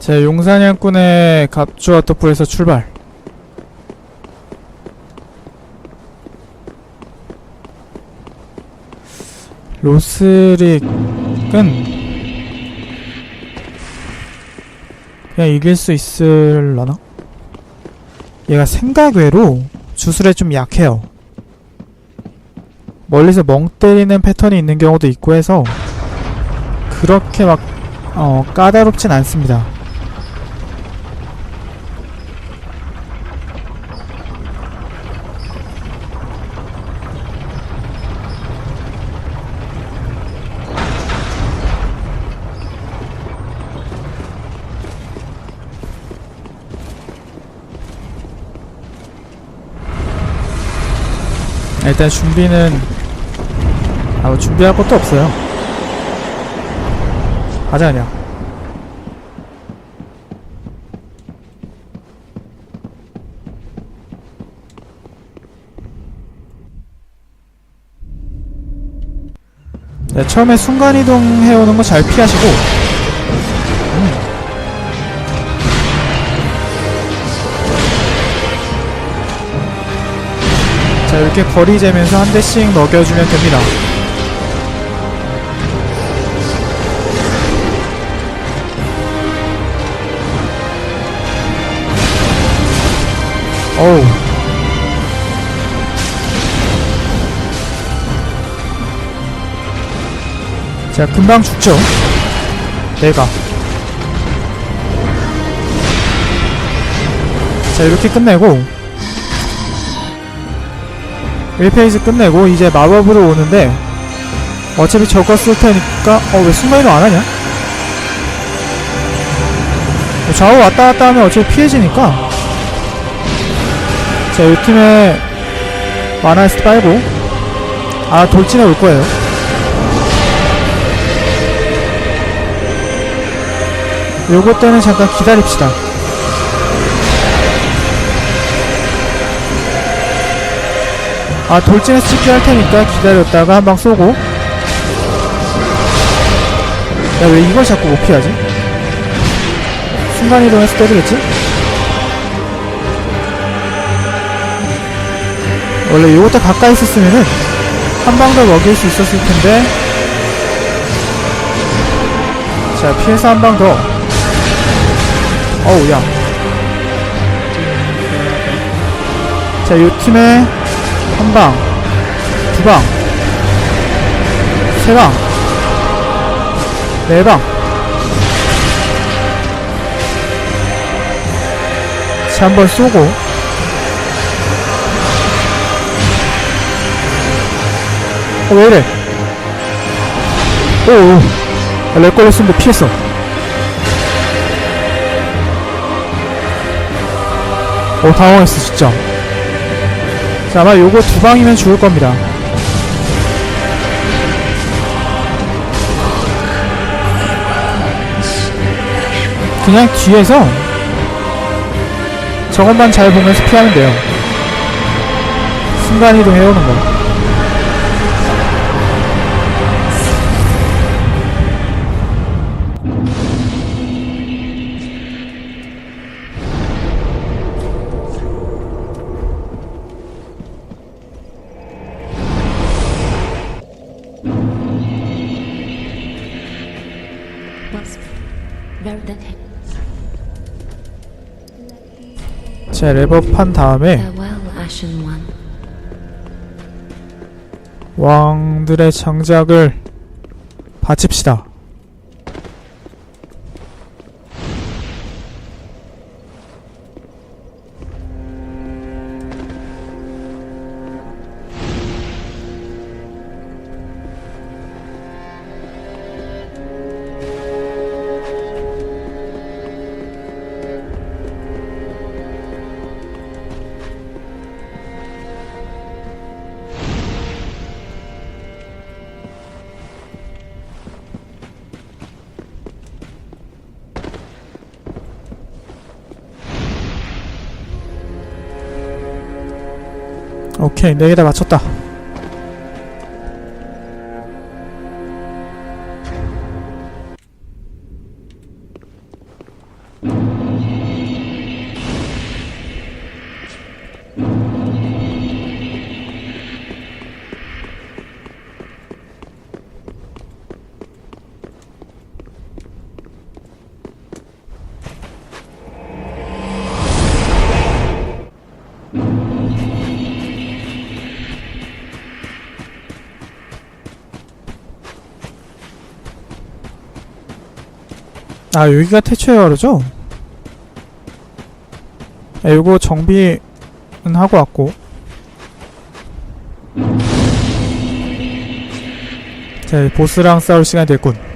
자, 용사냥꾼의 갑주와 터프에서 출발. 로스릭은 그냥 이길 수 있을라나? 얘가 생각외로 주술에 좀 약해요. 멀리서 멍 때리는 패턴이 있는 경우도 있고 해서 그렇게 막 어, 까다롭진 않습니다. 일단 준비는 아, 뭐 준비할 것도 없어요. 하자 그냥. 네, 처음에 순간이동 해오는 거 잘 피하시고 음. 자 이렇게 거리 재면서 한 대씩 먹여주면 됩니다. 어우. 자 금방 죽죠? 내가. 자 이렇게 끝내고 1페이지 끝내고 이제 마법으로 오는데 어차피 저거 쓸 테니까 어 왜 순간이동 안 하냐? 좌우 왔다 갔다 하면 어차피 피해지니까 자, 이 팀에 마나에스 빨고 아, 돌진에 올 거예요. 요거 때는 잠깐 기다립시다. 아, 돌진에서 찍기 할 테니까 기다렸다가 한 방 쏘고 야, 왜 이걸 자꾸 못 피하지? 순간이동해서 때리겠지? 원래 요것도 가까이 있었으면은 한 방 더 먹일 수 있었을 텐데 자 피해서 한 방 더 어우 야 자, 요 팀에 한 방, 두 방, 세 방, 네 방. 자, 한번 쏘고, 어, 왜 이래? 오오. 아, 렉 걸렸는데 피했어. 오, 당황했어, 진짜. 자, 아마 요거 두 방이면 죽을 겁니다. 그냥 뒤에서 저것만 잘 보면서 피하면 돼요. 순간이동 해오는 거. 자, 랩업한 다음에. 왕들의 장작을 바칩시다. 오케이, 네 개 다 맞췄다. 아 여기가 태초에어르죠? 아, 요거 정비는 하고 왔고 자 보스랑 싸울 시간이 됐군